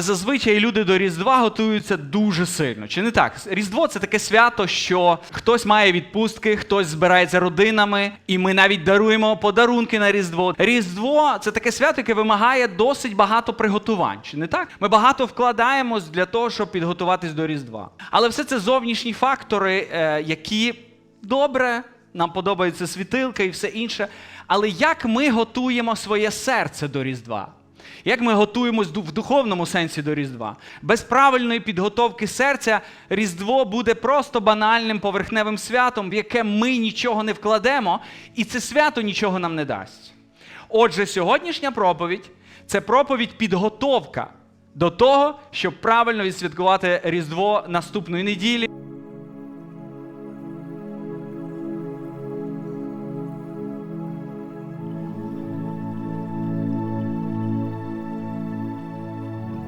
Зазвичай люди до Різдва готуються дуже сильно. Чи не так? Різдво це таке свято, що хтось має відпустки, хтось збирається родинами, і ми навіть даруємо подарунки на Різдво. Різдво це таке свято, яке вимагає досить багато приготувань. Чи не так? Ми багато вкладаємось для того, щоб підготуватись до Різдва. Але все це зовнішні фактори, е, які добре, нам подобається світилка і все інше. Але як ми готуємо своє серце до Різдва? Як ми готуємось в духовному сенсі до Різдва? Без правильної підготовки серця Різдво буде просто банальним поверхневим святом, в яке ми нічого не вкладемо, і це свято нічого нам не дасть. Отже, сьогоднішня проповідь це проповідь підготовка до того, щоб правильно відсвяткувати Різдво наступної неділі.